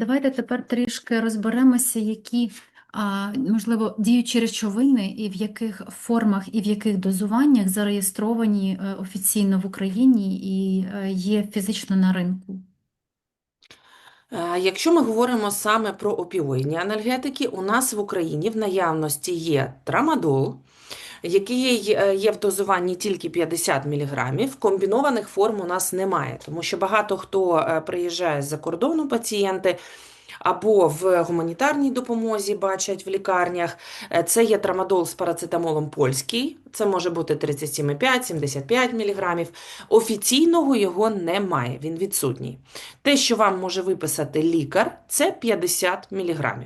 Давайте тепер трішки розберемося, які, можливо, діючі речовини і в яких формах і в яких дозуваннях зареєстровані е, офіційно в Україні і е, є фізично на ринку. Е, Якщо ми говоримо саме про опіоїдні анальгетики, у нас в Україні в наявності є трамадол, який е, є в дозуванні тільки 50 мг. Комбінованих форм у нас немає, тому що багато хто е, приїжджає з-за кордону пацієнти. Або в гуманітарній допомозі бачать в лікарнях. Е, Це є трамадол з парацетамолом польський, це може бути 37,5-75 мг. Офіційного його немає, він відсутній. Те, що вам може виписати лікар, це 50 мг.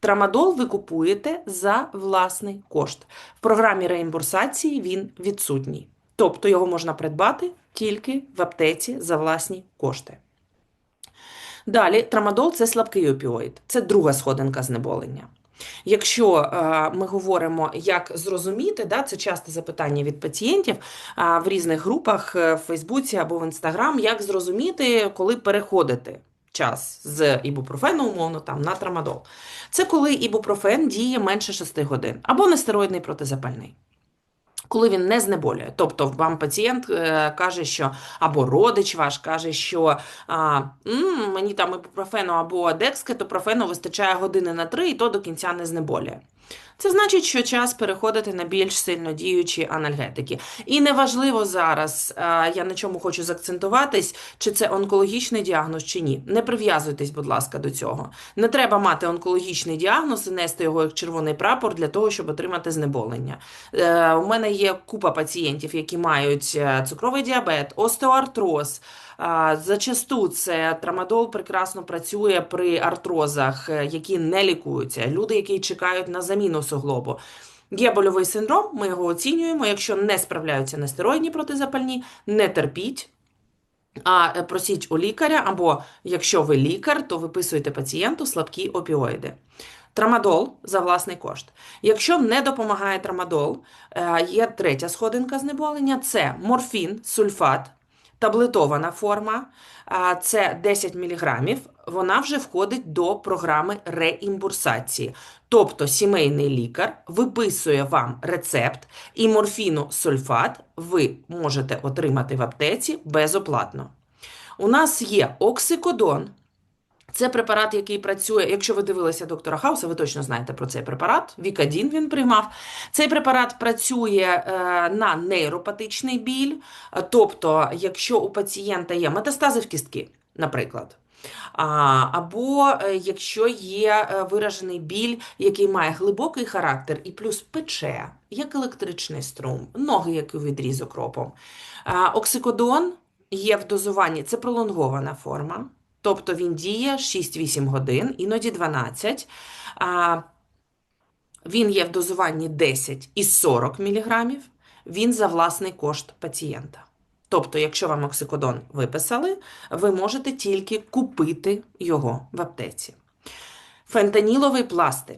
Трамадол ви купуєте за власний кошт. В програмі реімбурсації він відсутній. Тобто його можна придбати тільки в аптеці за власні кошти. Далі, трамадол це слабкий опіоїд, це друга сходинка знеболення. Якщо е, ми говоримо, як зрозуміти, да, це часто запитання від пацієнтів а, в різних групах е, в Фейсбуці або в Інстаграм, як зрозуміти, коли переходити час з ібупрофену, умовно, там, на трамадол. Це коли ібупрофен діє менше 6 годин, або нестероїдний протизапальний. Коли він не знеболює, тобто вам пацієнт е, каже, що або родич ваш каже, що а, м, мені там ібупрофену або декскетопрофену вистачає години на три, і то до кінця не знеболює. Це значить, що час переходити на більш сильно діючі анальгетики. І неважливо зараз, е, я на чому хочу заакцентуватись, чи це онкологічний діагноз, чи ні. Не прив'язуйтесь, будь ласка, до цього. Не треба мати онкологічний діагноз і нести його як червоний прапор для того, щоб отримати знеболення. Е, У мене є купа пацієнтів, які мають е, цукровий діабет, остеоартроз. Зачасту це трамадол прекрасно працює при артрозах, які не лікуються. Люди, які чекають на заміну суглобу. Є больовий синдром, ми його оцінюємо. Якщо не справляються нестероїдні протизапальні, не терпіть. А е, просіть у лікаря, або якщо ви лікар, то виписуєте пацієнту слабкі опіоїди. Трамадол за власний кошт. Якщо не допомагає трамадол, е, є третя сходинка знеболення це морфін, сульфат, таблетована форма, це 10 мг, вона вже входить до програми реімбурсації. Тобто сімейний лікар виписує вам рецепт і морфіносульфат ви можете отримати в аптеці безоплатно. У нас є оксикодон. Це препарат, який працює, якщо ви дивилися доктора Хауса, ви точно знаєте про цей препарат. Вікадін він приймав. Цей препарат працює е, на нейропатичний біль, тобто, якщо у пацієнта є метастази в кістки, наприклад. Або е, якщо є е, виражений біль, який має глибокий характер і плюс пече, як електричний струм, ноги, як у відріз окропом. Оксикодон є в дозуванні, це пролонгована форма. Тобто він діє 6-8 годин, іноді 12. А, він є в дозуванні 10 і 40 мг. Він за власний кошт пацієнта. Тобто, якщо вам оксикодон виписали, ви можете тільки купити його в аптеці. Фентаніловий пластир.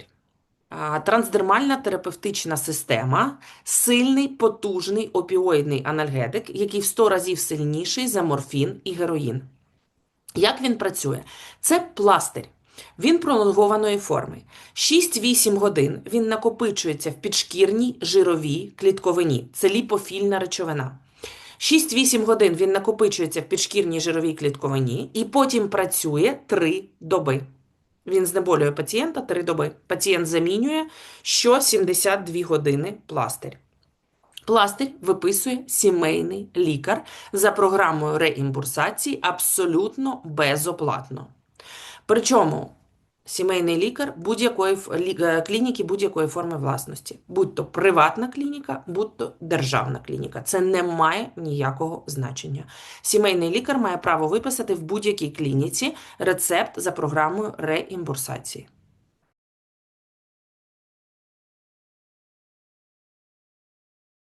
Трансдермальна терапевтична система сильний, потужний опіоїдний анальгетик, який в 100 разів сильніший за морфін і героїн. Як він працює? Це пластир. Він пролонгованої форми. 6-8 годин він накопичується в підшкірній жировій клітковині. Це ліпофільна речовина. 6-8 годин він накопичується в підшкірній жировій клітковині і потім працює 3 доби. Він знеболює пацієнта 3 доби. Пацієнт замінює що 72 години пластир. Пластир виписує сімейний лікар за програмою реімбурсації абсолютно безоплатно. Причому сімейний лікар будь-якої е, клініки будь-якої форми власності, будь то приватна клініка, будь то державна клініка. Це не має ніякого значення. Сімейний лікар має право виписати в будь-якій клініці рецепт за програмою реімбурсації.